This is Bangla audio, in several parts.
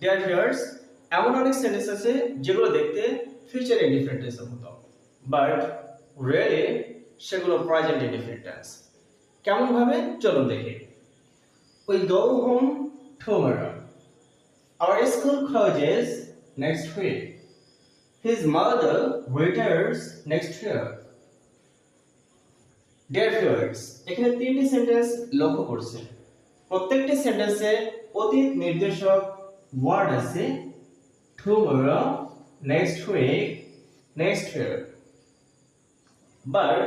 ডিয়ার ভিউয়ার্স এমন অনেক সেন্টেন্স আছে যেগুলো দেখতে ফিউচার ইনডিফারেন্ট টেন্সের মতো বাট রিয়েলি সেগুলো প্রেজেন্ট ইনডিফারেন্ট টেন্স কেমন ভাবে চলুন দেখি। We go home tomorrow Our school closes next week. His mother returns next year. Dear viewers, এখানে তিনটি সেন্টেন্স লক্ষ্য করছে। প্রত্যেকটি সেন্টেন্সে অতীত নির্দেশক ওয়ার্ড আছে tomorrow next week next year but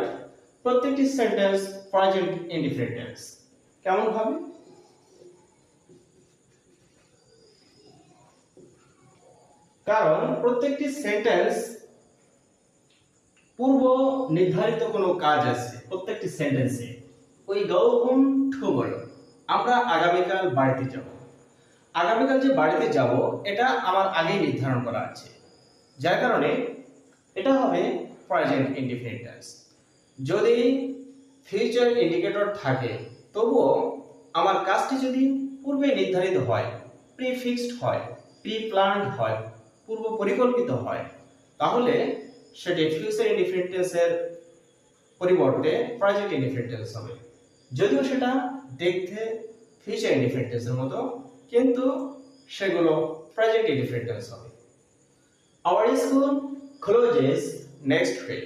প্রত্যেকটি সেন্টেন্স প্রেজেন্ট ইনডিফারেন্ট টেন্স কেমন ভাবে? কারণ প্রত্যেকটি সেন্টেন্স পূর্ব নির্ধারিত কোনো কাজ আছে, প্রত্যেকটি সেন্টেন্সে ওই গো হোম টুমরো আমরা আগামীকাল বাড়িতে যাব। আগামীকাল যে বাড়িতে যাব, এটা আমার আগেই নির্ধারণ করা আছে। যার কারণে এটা হবে প্রেজেন্ট ইনডিফিনিট টেন্স যদি ফিউচার ইন্ডিকেটর থাকে, তবুও আমার কাজটি যদি পূর্বে নির্ধারিত হয় প্রিফিক্সড হয় প্রি প্ল্যান্ড হয়, পূর্ব পরিকল্পিত হয়, তাহলে সেটি ফিউচার ইনডিফিনিট টেন্সের পরিবর্তে প্রেজেন্ট ইনডিফিনিট টেন্স হবে। যদিও সেটা দেখতে ফিউচার ইনডিফিনিট টেন্সের মতো কিন্তু সেগুলো প্রেজেন্ট ইনডিফিনিট টেন্স হবে। Our school closes next week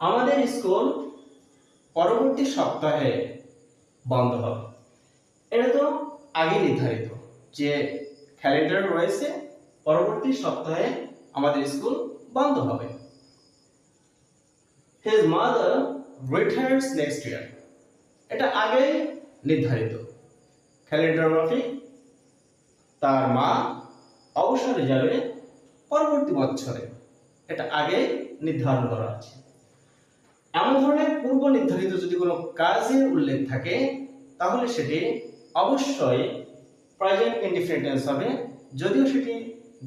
আমাদের স্কুল পরবর্তী সপ্তাহে বন্ধ হবে। এটা তো আগে নির্ধারিত যে ক্যালেন্ডার রয়েছে, পরবর্তী সপ্তাহে আমাদের স্কুল বন্ধ হবে। His mother retires next year এটা আগেই নির্ধারিত। ক্যালেন্ডার মাফিক, তার মা অবসরে যাবে পরবর্তী বছরে। এটা আগেই নির্ধারণ করা আছে। এমন ধরনের পূর্ব নির্ধারিত যদি কোনো কাজের উল্লেখ থাকে, তাহলে সেটি অবশ্যই প্রেজেন্ট ইনডিফারেন্ট হবে, যদিও সেটি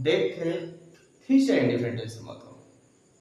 দেখতে ফিউচার ইনডিফারেন্ট মতো।